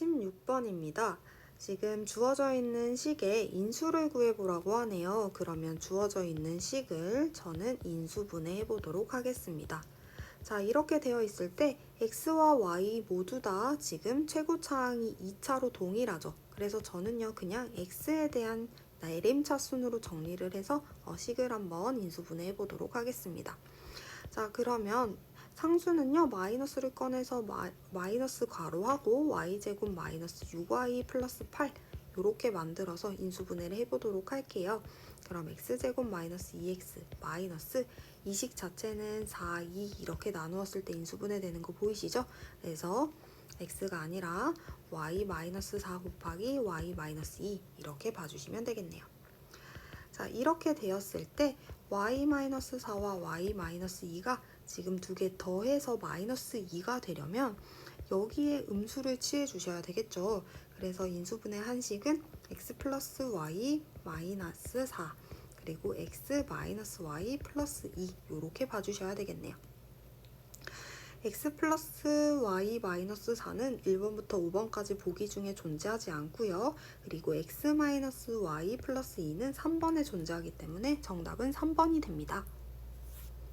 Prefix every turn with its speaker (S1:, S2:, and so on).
S1: 16번입니다. 지금 주어져 있는 식에 인수를 구해보라고 하네요. 그러면 주어져 있는 식을 저는 인수분해해 보도록 하겠습니다. 자, 이렇게 되어 있을 때 x와 y 모두 다 지금 최고차항이 2차로 동일하죠. 그래서 저는요, 그냥 x에 대한 LM차 순으로 정리를 해서 어, 식을 한번 인수분해해 보도록 하겠습니다. 자, 그러면 상수는요 마이너스를 꺼내서 마, 마이너스 괄호하고 y제곱 마이너스 6y 플러스 8 이렇게 만들어서 인수분해를 해보도록 할게요. 그럼 x제곱 마이너스 2x 마이너스 이식 자체는 4, 2 이렇게 나누었을 때 인수분해 되는 거 보이시죠? 그래서 x가 아니라 y 마이너스 4 곱하기 y 마이너스 2 이렇게 봐주시면 되겠네요. 자 이렇게 되었을 때 y 마이너스 4와 y 마이너스 2가 지금 두 개 더해서 마이너스 2가 되려면 여기에 음수를 취해 주셔야 되겠죠. 그래서 인수분해 한식은 x 플러스 y 마이너스 4 그리고 x 마이너스 y 플러스 2 이렇게 봐주셔야 되겠네요. X 플러스 y 마이너스 4는 1번부터 5번까지 보기 중에 존재하지 않고요. 그리고 x 마이너스 y 플러스 2는 3번에 존재하기 때문에 정답은 3번이 됩니다.